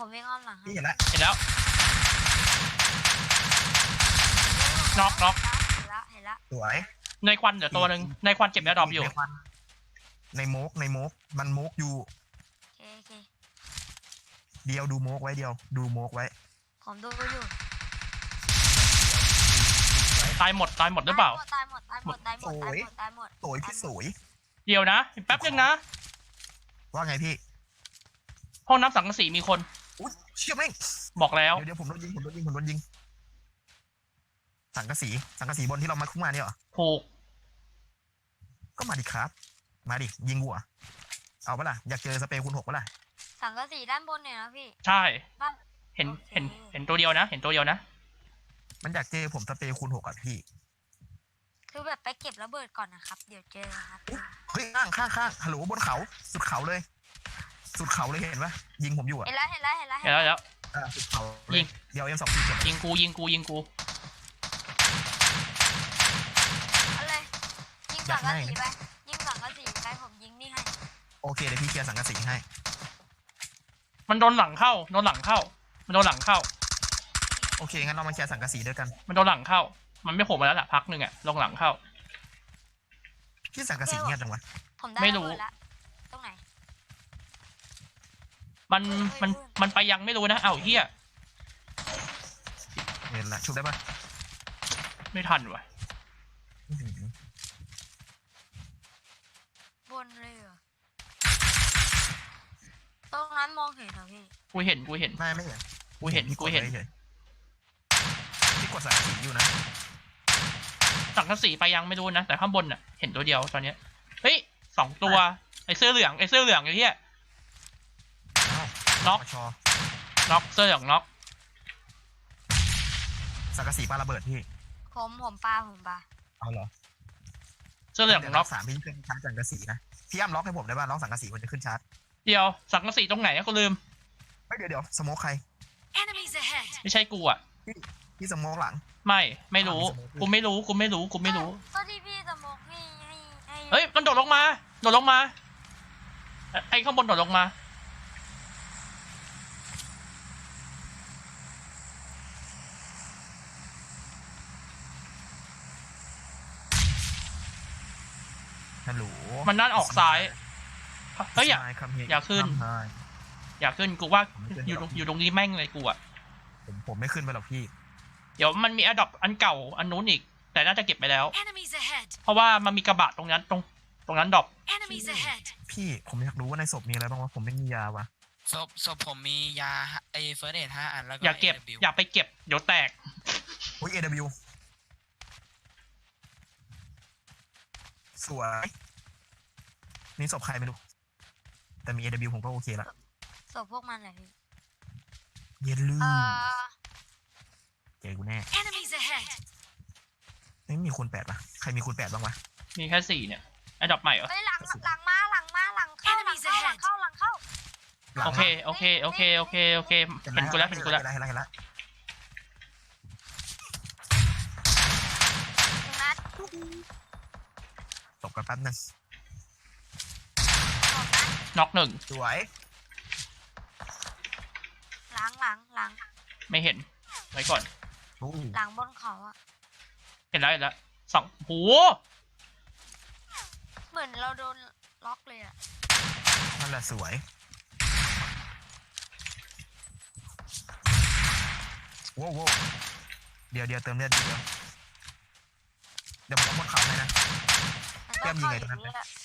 ผมวิ่งอ้อมหลังให้พี่เห็นแล้วเห็นแล้ว น็อกน็อก เห็นแล้วเห็นแล้วสวยในควันเหลือตัวหนึ่งในควันเจ็บแอร์ดรอปอยู่ ในควันในโมกในโมกมันโมกอยู่ โอเคโอเคเดียวดูโมกไว้เดียว ดูโมกไว้ผมดูอยู่ตายหมดตายหมดหรือเปล่า ตายหมดตายหมดตายหมดตายหมดตายหมดสวยพี่สวยเดียวนะ แป๊บนึงนะ ว่าไงพี่ ห้องน้ำสังกะสีมีคน อุ้ยเชี่ยแม่งบอกแล้ว เดี๋ยวเดี๋ยวผมโดนยิงผมโดนยิงผมโดนยิง สังกะสีสังกะสีบนที่เรามาคุ้มมาเนี่ยเหรอ ถูก ก็มาดิครับ มาดิยิงวัวเอาปะล่ะอยากเจอสเปรย์คูณหกปะล่ะสังกะสีด้านบนเนี่ยนะพี่ ใช่ บ้าน เห็นโอเคเห็น เห็นตัวเดียวนะ เห็นตัวเดียวนะ มันอยากเจอผมสเปรย์คูณหกอะพี่คือแบบไปเก็บระเบิดก่อนนะครับ เดี๋ยวเจอครับ เฮ้ยข้างข้างข้างฮัลโหลบนเขาสุดเขาเลย สุดเขาเลยเห็นปะยิงผมอยู่อะเห็นแล้วเห็นแล้วเห็นแล้วเห็นแล้วเห็นแล้ว อ่าสุดเขาเลยิยง เดี๋ยวเอ็มสองสี่เจ็ดยิงกูยิงกูยิงกูเอาเลยยิงสังกะสีไปยิงสังกะสีไปผมยิงนี่ให้โอเคเดี๋ยวพี่เคลียร์สังกะสีให้มันโดนหลังเข้าโดนหลังเข้า มันโดนหลังเข้า โอเคงั้นเรามาเคลียร์สังกะสีด้วยกันมันโดนหลังเข้า มันไม่โผล่มาแล้วล่ะพักหนึ่งอะลงหลังเข้า พี่สังกะสีเงียบจังวะผมได้ไม่รู้ะเบิดแล้วตรงไหน มันมันมันไปยังไม่รู้นะเอ้าเฮียเห็นละชุบได้ปะไม่ทันว่ะอื้อหือบนเลยเหรอตรงนั้นมองเห็นเหรอพี่กูเห็นกูเห็นไม่ไม่เห็นกูเห็นพี่กูเห็นดไว้ฉยพี่กดสังกะสีอยู่นะสังกะสีไปยังไม่รู้นะแต่ข้างบนน่ะเห็นตัวเดียวตอนเนี้ยเฮ้ยสองตัวไอ้เสื้อเหลืองไอ้เสื้อเหลืองไอ้เหี้ยอ้าว น็อกปชน็อกเสื้อเหลืองน็อกสังกะสีปาระเบิดพี่ผมผมปลาผมปลาเอาเหรอเสื้อเหลืองดี๋ยวน็อกสามพี่ขึ้นชาร์จสังกะสีนะพี่อ้ำล็อกให้ผมได้ป่ะล็อกสังกะสีมันจะขึ้นชาร์จเดียวสังกะสีตรงไหนอะกูลืมไม่เดี๋ยวเดี๋ยวสโมกใคร Enemies ahead ไม่ใช่กูอะพี่สโมกหลัง ไม่ไม่รู้อ่ามีสโมกกูไม่รู้กูไม่รู้กูไม่รู้ก็ที่พี่สมกให้ให้ให้เฮ้ยมันโดดลงมาโดดลงมาไอ้ไอ้ข้างบนโดดลงมา ฮัลโหล มันนั่นออกซ้าย เฮ้ยอย่า Smile come here อย่าขึ้น Come here อย่าขึ้นกูว่าผมไม่ขึ้นอยู่ตรงหรอกอยู่ตรงนี้แม่งเลยกูอะผมผมไม่ขึ้นไปหรอกพี่ เดี๋ยวมันมีอดอปอันเก่าอันนู้นอีก แต่น่าจะเก็บไปแล้ว Enemies ahead เพราะว่ามันมีกระบะตรงนั้นตรงตรงนั้นดรอป Enemies ahead พี่ผมอยากรู้ว่าในศพมีอะไรบ้างวะผมไม่มียาวะศพศพผมมียาไอเฟิร์สเอทห้าอันแล้วก็อย่าเก็บ AW อย่าไปเก็บเดี๋ยวแตกอุ้ย AW สวย นี่ศพใครไม่รู้ แต่มี AW ผมก็โอเคละศพพวกมันเลยพี่เย็นลืมเอ่อ เจอกูแน่ Enemies ahead ไม่มีคูณแปดปะใครมีคูณแปดบ้างวะมีแค่สี่เนี่ยอดอปใหม่เหรอเฮ้ยหลังหลังมาหลังมาหลังเข้าหลังเข้าหลังเข้าหลังเข้าหลังโอเค โอเค โอเค โอเค โอเค เห็นกูแล้ว เห็นกูแล้ว เห็นแล้วเห็นแล้วเห็นแล้วหนึ่งนัดตบกันแป๊บนึงสอง นัดน็อกหนึ่งสวย หลังหลังหลังไม่เห็น ไว้ก่อน โอ้หลังบนเขาอะเห็นแล้วเห็นแล้วสองโหเหมือนเราโดนล็อกเลยอะนั่นแหละสวย โว้วโว้วเดี๋ยวเดี๋ยวเติมเลือดนิดเดียวเดี๋ยวผมเอาบนเขาให้นะ มันแก้มยิงไงตรงนั้นเข้าอยู่ดี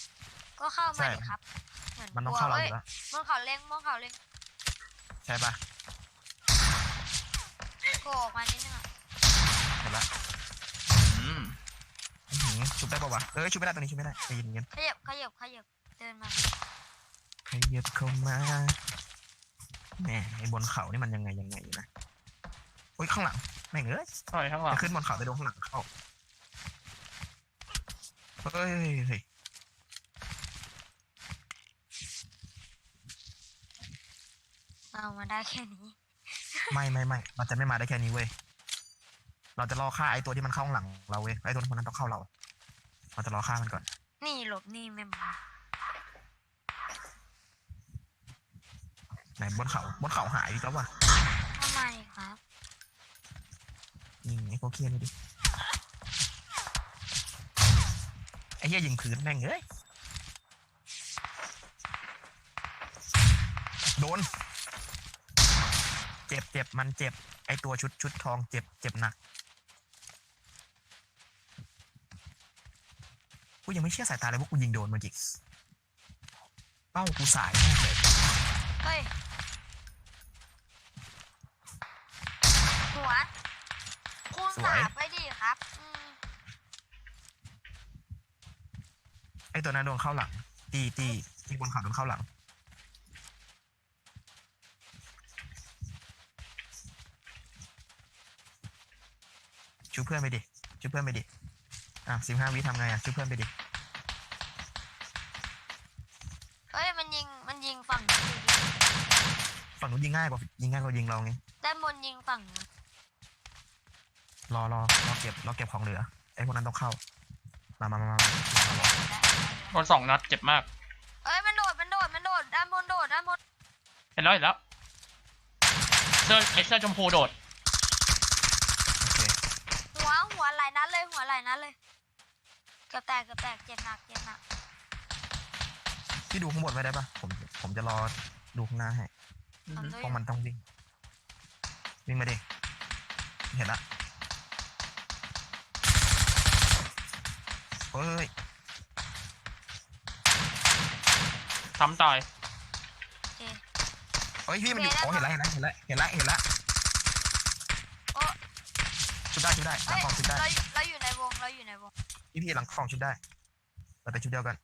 ก็เข้าใช่มาดิครับเหมื อนมันต้องกลัวเข้าเราอว้ยยู่แล้วบนเขาเล็งบนเขาเล็งใช่ปะโผล่ออกมานิดนึงอะเห็นละอืมอื้อหือชุบได้ปะวะเอ้ยชุบไม่ได้ตรงนี้ชุบไม่ได้ใจเย็นขยับขยับขยับเดินมาๆขยับเข้ามาแหมไอ้บนเขานี่มันยังไงยังไงอยู่นะโอ้ยข้างหลังแม่งเอ้ยใช่ข้างหลังจะขึ้นบนเขาไปโดนข้างหลังเข้าเฮ้ยเฮ้ยเอามาได้แค่นี้ ไม่ไม่ไม่มันจะไม่มาได้แค่นี้เว้ย เราจะรอฆ่าไอ้ตัวที่มันเข้าข้างหลังเราเว้ย ไอ้ตัวที่มันนั้นต้องเข้าเรา เราจะรอฆ่ามันก่อน นี่หลบนี่ไม่มาไหนบนเขาบนเขาหายอีกแล้วว่ะทำไมครับ ยิงไอ้โคเคียนนี่ดิ ไอ้เหี้ยยิงพื้นแม่งเอ้ย โดน เจ็บเจ็บมันเจ็บ ไอตัวชุดชุดทองเจ็บเจ็บหนักกูยังไม่เชื่อสายตาเลยว่ากูยิงโดนเมื่อกี้เป้ากูสายมากเลยเฮ้ย หัว คูณสามไปดิครับอืมไอตัวนั้นโดนเข้าหลังตีตีตีบนเขาโดนเข้าหลัง ช่วยเพื่อนไปดิช่วยเพื่อนไปดิอะสิบห้าวิทำไงอะช่วยเพื่อนไปดิเฮ้ยมันยิงมันยิงฝั่งนู้นอยู่ดิฝั่งนู้นยิงง่ายกว่ายิงง่ายกว่ายิงเราไงด้านบนยิงฝั่งนู้นรอรอรอเก็บรอเก็บของเหลือไอพวกนั้นต้องเข้ามามามามามามา โดนสองนัดเจ็บมาก เอ้ยมันโดดมันโดดมันโดดด้านบนโดดด้านบนเห็นแล้วเห็นแล้วเสื้อไอเสื้อชมพูโดด โอเค หัว หัวไหลายนัดเลย หัวไหลายนัดเลย เกือบแตกเกือบแตกเจ็บหนักเจ็บหนัก พี่ดูข้างบนไว้ได้ปะผมผมจะรอดูข้างหน้าให้ทำด้วยเพราะมันต้องวิ่งวิ่งมาดิเห็นละเฮ้ยซ้ำตายโอเค เฮ้ยพี่มันอยู่เห็นแล้วโอ้เห็นแล้วเห็นแล้วเห็นแล้วเห็นแล้วเห็นแล้วโอ้ชุดได้ชุดได้หลัเฮ้งยกล่องชุดได้เราอยู่เราอยู่ในวง เราอยู่ในวงพี่พี่หลังกล่องชุดได้เราไปชุดเดียวกัน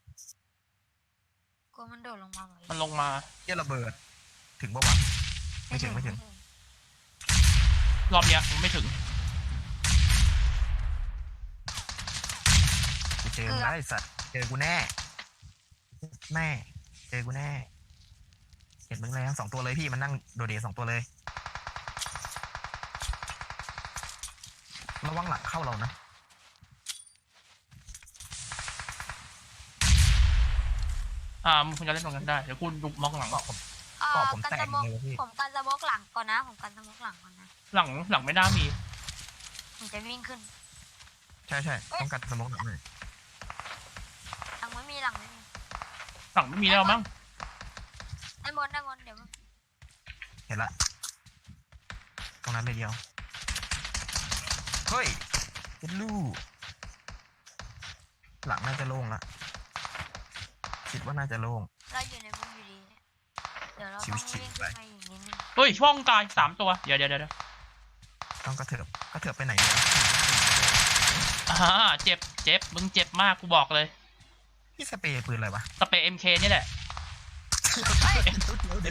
กลัวมันโดดลงมาเหมือนมันลงมา เยี่ยระเบิด ถึงปะวะ ไม่ถึงไม่ถึง รอบเนี้ยไม่ถึง กูเจอมึงแล้วไอ้สัตว์เจอกูแน่ แน่เจอกูแน่ เห็นมึงแล้วสองตัวเลยพี่มันนั่งโดดเดสองตัวเลย ระวังหลังเข้าเรานะ อ่ามึงควรจะเล่นตรงนั้นได้ เดี๋ยวกูดูมองหลังเกาะผมเอ่อเกาะผมกันแตสกมกเลยพี่ ผมกันสมกหลังก่อนนะ ผมกันสมกหลังก่อนนะ หลังหลังไม่น่ามี ผมจะวิ่งขึ้น ใช่ใช่ต้องการสมองหนักหน่อยหลังไม่มีหลังไม่มีหลังไม่มีแล้วมั้ง ด้านบนด้านบนเดี๋ยวเห็นละ ตรงนั้นเลยเดียว เฮ้ยเจ็ดลูกหลังน่าจะโล่งละ คิดว่าน่าจะโล่ง เราอยู่ในวงอยู่ดีเนี่ยเดี๋ยวเราต้องชิวๆวิ่งไป ขึ้นมาอีกนิดนึงเฮ้ยช่องตายสามตัว เดี๋ยวเดี๋ยวเดี๋ยวต้องกระเถิบกระเถิบไปไหนเนี่ยอ่าเจ็บเจ็บมึงเจ็บมากกูบอกเลยพี่สเปรย์ปืนอะไรวะสเปรย์ MK นี่แหละ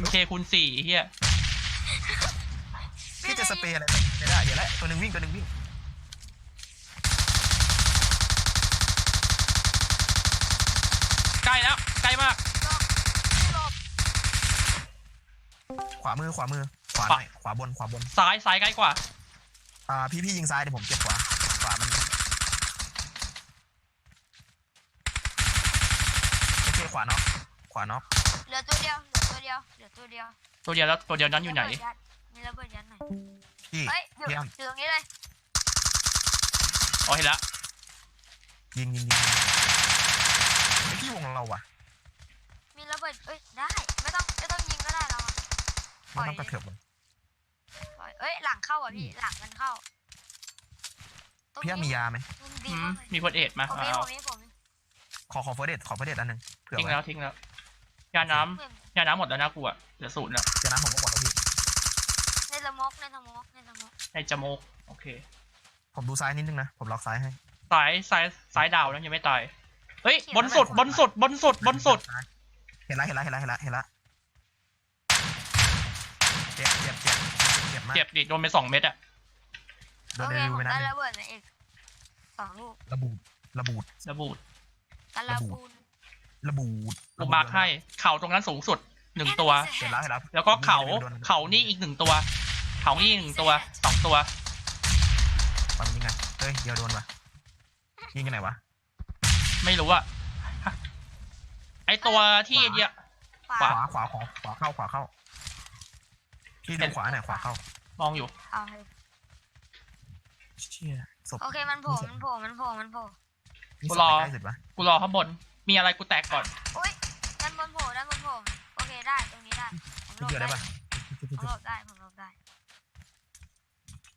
MK คูณสี่เฮียพี่จะสเปรย์อะไรแบบไม่ได้ เดี๋ยวละตัวหนึ่งวิ่งตัวหนึ่งวิ่งใกล้แล้ว ใกล้มากหลบขวามือขวามือ ขวาหขวาน่อยขวาบนขวาบน ซ้ายซ้ายใกล้กว่า อ่าพี่พี่ยิงซ้ายเดี๋ยวผมเก็บขวา ขวามันโอเคขวาน็อกขวาน็อกเหลือตัวเดียวเหลือตัวเดียวเหลือตัวเดียวตัวเดียวแล้วตัวเดียวนั้นอยู่ไหนระเบิดยัดมีระเบิดยัดหน่อยพี่ เฮ้ยอยู่พี่อ้ำอยู่ตรงนี้เลยอ๋อเห็นละยิงยิงยิงไอพี่วงเราอะมีระเบิดเอ้ยได้ไม่ต้องไม่ต้องยิงก็ได้เราอะไม่ต้องกระเถิบเลยปล่อยเอ้ยหลังเข้าอะพี่หลังมันเข้าตรงพี่อ้ำมีนี้ยาไหม มันดีอืมมากเลยมีคนเอ็ดมาผมมีเอาผมมีผมมีขอขอเฟอร์เดตขอเฟอร์เดตอันหนึ่งเผื่อทิ้งไว้แล้วทิ้งแล้วยาน้ำยาน้ำหมดแล้วนะกูอะเหลือศูนย์แล้วเดี๋ยวนะผมก็หมดแล้วพี่ ในสโมกในสโมกในสโมกในจมูกโอเคผมดูซ้ายนิดนึงนะ ผมล็อกซ้ายให้ซ้ายซ้ายซ้ายดาวแล้วยังไม่ตายเฮ้ยบนสุดบนสุดบนสุดบนสุดเห็นละเห็นละเห็นละเห็นละเห็นละเจ็บเจ็บเจ็บเจ็บมากเจ็บดิโดนไปสองเม็ดอะโดโอนเคเดผรูมไปนั่นได้เลยระเบิดมาอีกสองลูกระบูดระบูด ระบูดกันระบูนระบูดกูมาร์คให้ เข่าตรงนั้นสูงสุดหนึ่งตัว เห็นละเห็นละแล้วก็เขาเขานี่อีกหนึ่งตัว เขานี่หนึ่งตัวสองตัวฟังยิงไงเฮ้ยเดี๋ยวโดนวะยิงกันไหนวะไม่รู้อะ ไอตัวที่เดียขวาขวาขวาขวาขวาเข้าขวาเข้าพี่ดูขวาหน่อยขวาเข้ามองอยู่เอาให้เชี่ยศพโอเคมันโผล่มันโผล่มันโผล่มันโผล่นี่ศกูพรอใกล้สุดปะกูรอข้างบน มีอะไรกูแตกก่อนอุ้ยด้านบนโผล่ด้านบนโผล่โอเคได้ตรงนี้ได้ผมหลเดี๋บยวได้ได้ปะผมหลบได้ผมหลบได้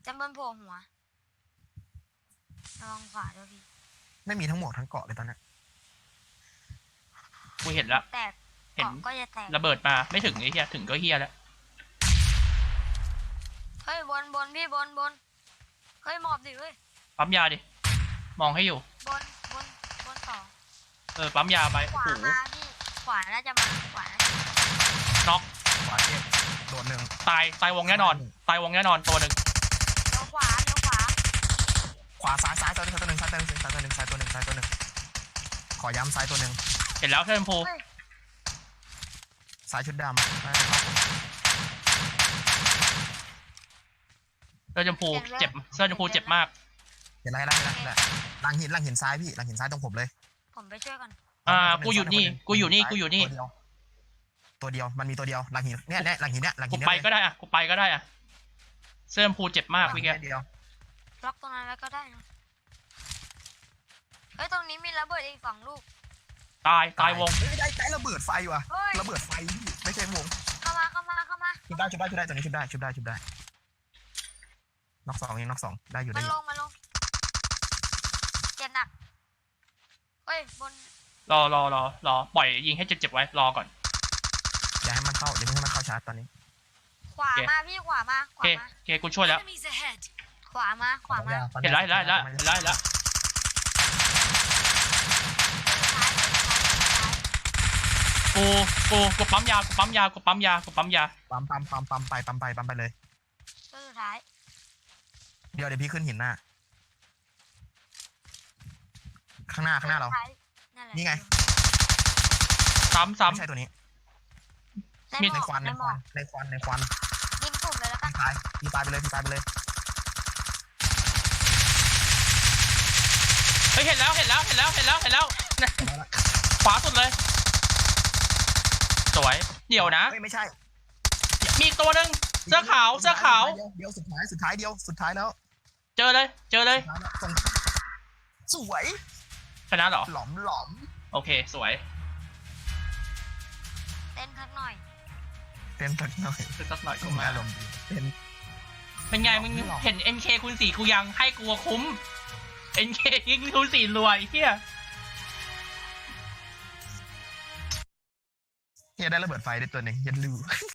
ด้านบนโผล่หัวระวังขวาด้วยพี่ไม่มีทั้งหมวกทั้งเกาะเลยตอนเนี้ย กูเห็นแล้วแตกเห็นเกาะก็จะแตก ระเบิดมาไม่ถึงไอ้เหี้ยถึงก็เหี้ยแล้ว เฮ้ยบนบนพี่บนบน เฮ้ยหมอบดิเฮ้ย ปั๊มยาดิ มองให้อยู่ บนบนบนต่อเออ ปั๊มยาไปขโอ้วาโหมาพี่ ขวาน่าจะมาขวาน่าจะมาน็อกขวาเจ็บโดดหนึ่งตาย ตายวงแน่นอน ตายวงแน่นอนตัวหนึ่งเลี้ยวขวาเลี้ยวขวาขวาซ้ายซ้ายตัวหนึงซ้ายตัวหนึ่งซ้ายตัวหนึ่งซ้ายตัวหนึ่งซ้ายตัวหนึ่งซ้ายตัวหนึ่งขอย้ำซ้ายตัวหนึ่ง เห็นแล้วเทิร์นพูเฮ้ยซ้ายชุดดำไม่ได้เข้าผมเสื้อชมพูเจ็บเสื้อชมพูเจ็บมากเห็นไรแล้วเห็นไรเห็นไรหลังหินหลังหินซ้ายพี่หลังหินซ้ายตรงผมเลย ผมไปช่วยก่อนอ่ากูอยู่นี่กูอยู่นี่กูอยู่นี่ ตัวเดียวตัวเดียวมันมีตัวเดียวหลังหินเนี่ยเนี่ยหลังหินเนี่ยหลังกูหินเนี่ยไปก็ได้อะกูไปก็ได้อะเสื้อชมพูเจ็บมากหลังหิพี่นแกเนี่ยเดียวล็อกตรงนั้นไว้ก็ได้นะเฮ้ยตรงนี้มีระเบิดอีกสองลูก ตายตายวงเฮ้ยได้ได้ระเบิดไฟว่ะเฮ้ยระเบิดไฟพี่ไม่ใช่วงเข้ามาเข้ามาเข้ามา ชุบได้ชุบได้ชุบได้ตัวนี้ชุบได้ชุบได้ชุบได้น็อกสองยังน็อกสองได้อยู่มัได้นอลยู่งมันลง เจ็บหนักเฮ้ยบนรอรอรอรอปล่อยยิงให้เจ็บๆไว้รอก่อน อย่าให้มันเข้าอย่าเพิ่งให้มันเข้าชาร์จตอนนี้ขวาโอเค มาพี่ขวามาขโอวาเคมาโอเคกูช่วยแล้ว Enemies ahead. ขวามาขวามา เห็นแล้วเห็นแล้วเห็นแล้วเห็นแล้วเห็นแล้ว กูกูกูปั๊มยากูปั๊มยากูปั๊มยากูปั๊มยาปั๊มปั๊มปั๊มปั๊มไปปั๊มไปปั๊มไปเลยตัวสุดท้ายเดี๋ยวเดี๋ยวพี่ขึ้นหินหน้า ข้างหน้าข้างหน้าเราตัวสุดท้ยนั่นแหละนี่ไง ซ้ำซ้ไม่ใช่ตัวนี้ในมีหมในอกควันในในหคมอวักนในควันในควันยิงปุ่มเลยแล้วกันพี่ตายพี่ตายไปเลยพี่ตายไปเลยำเฮ้ยเห็นแล้วเห็นแล้วเห็นแล้วเห็นแล้วเห็นแล้วนะขวาสุดเลย สวย เดี๋ยวนะ เฮ้ยไม่ใช่มีอีกตัวหนึ่งเสื้อขาวเสื้อขาว เดียวสุดท้ายสุดท้ายเดียวสุดท้ายแล้วเจอเลย เจอเลยสุดท้ายแล้วส่งสวยชนะเหรอ หลอมหลอมโอเค สวย เต้นสักหน่อย เต้นสักหน่อยคือสักหน่อยก็ก็มามาอารมณ์ดีเต้นเป็นไงมึงหรอเห็น NK คูณสี่กูยังให้กูคุ้ม NK ยิงคูณสี่รวยเฮีย เนี่ยได้ระเบิดไฟได้ตัวหนึ่งยันลู